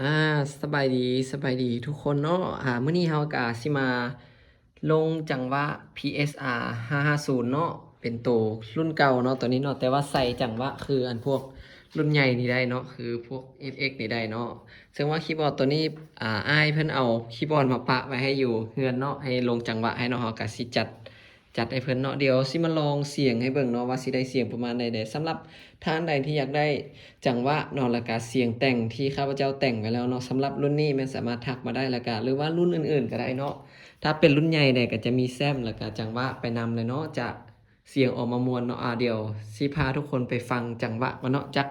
อ่าสบายดีสบายดีทุกคนเนาะอ่ามื้อนี้เฮาก็สิมาลงจังหวะ PSR 550 เนาะเป็นตัวรุ่นเก่าเนาะตัวนี้เนาะแต่ว่าใส่จังหวะคืออันพวกรุ่นใหญ่นี่ได้เนาะคือพวก FX นี่ได้เนาะซึ่งว่าคีย์บอร์ดตัวนี้อ่าอ้ายเพิ่นเอาคีย์บอร์ดมาปะไว้ให้อยู่เฮือนเนาะให้ลงจังหวะให้เนาะเฮาก็สิจัด จัดให้เพิ่นเนาะเดี๋ยวสิมาลองเสียงให้เบิ่งเนาะว่าสิได้เสียงประมาณใดๆสำหรับท่านใดที่อยากได้จังหวะเนาะล้วก็เสียงแต่งที่ข้าพเจ้าแต่งไว้แล้วเนาะสำหรับรุ่นนี้แม่นสามารถทักมาได้ล้วก็หรือว่ารุ่นอื่นๆ ก็ได้เนาะถ้าเป็นรุ่นใหญ่เนี่ยก็จะมีแซมล้วก็จังหวะไปนำเลยเนาะจะเสียงออกมามวลเนาะอ่าเดี๋ยวสิพาทุกคนไปฟังจังหวะมาเนาะจัก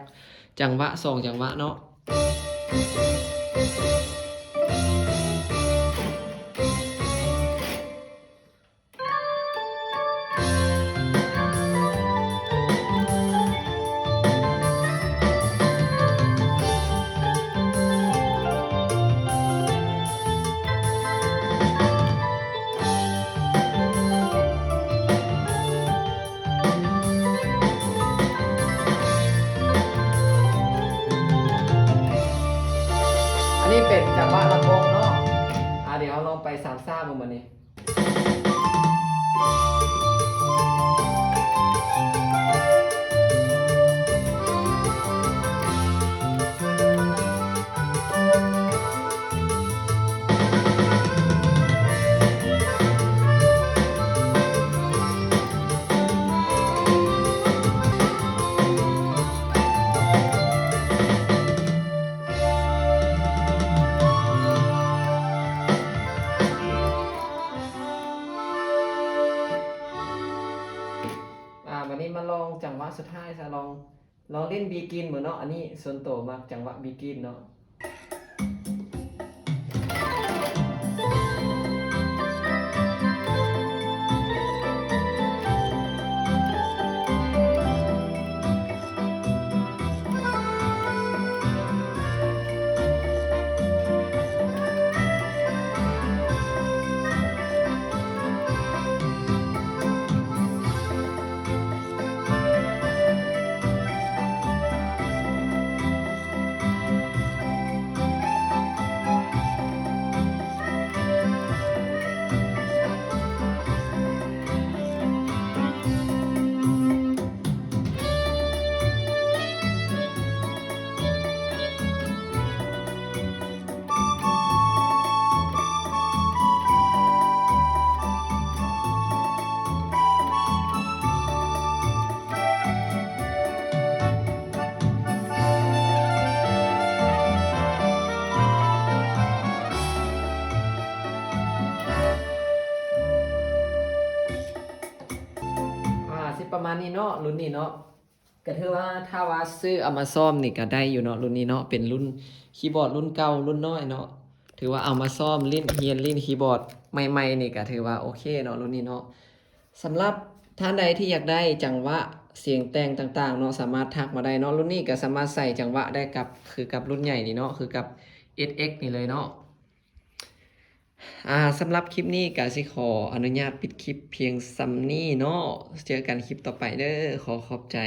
จังหวะสองจังหวะเนาะ ไปสามซ่ามึงมานี่ วันนี้มาลองจังหวะสุดท้ายซะลองลองเล่นบีกินเหมือนเนาะอันนี้ส่วนตัวมากจังหวะบีกินเนาะ ประมาณนี้เนาะรุ่นนี้เนาะก็ถือว่าถ้าว่าซื้อเอามาซ่อมนี่ก็ได้อยู่เนาะรุ่นนี้เนาะเป็นรุ่นคีย์บอร์ดรุ่นเก่ารุ่นน้อยเนาะถือว่าเอามาซ่อมลิ้นเฮียนลิ้นคีย์บอร์ดใหม่ๆนี่ก็ถือว่าโอเคเนาะรุ่นนี้เนาะสำหรับท่านใดที่อยากได้จังหวะเสียงแต่งต่างๆเนาะสามารถทักมาได้เนาะรุ่นนี้ก็สามารถใส่จังหวะได้กับคือกับรุ่นใหญ่นี่เนาะคือกับ SX นี่เลยเนาะ อ่าสำหรับคลิปนี้กาสิขออนุญาตปิดคลิปเพียงซัมนี่เนาะเจอกันคลิปต่อไปเด้อขอขอบใจ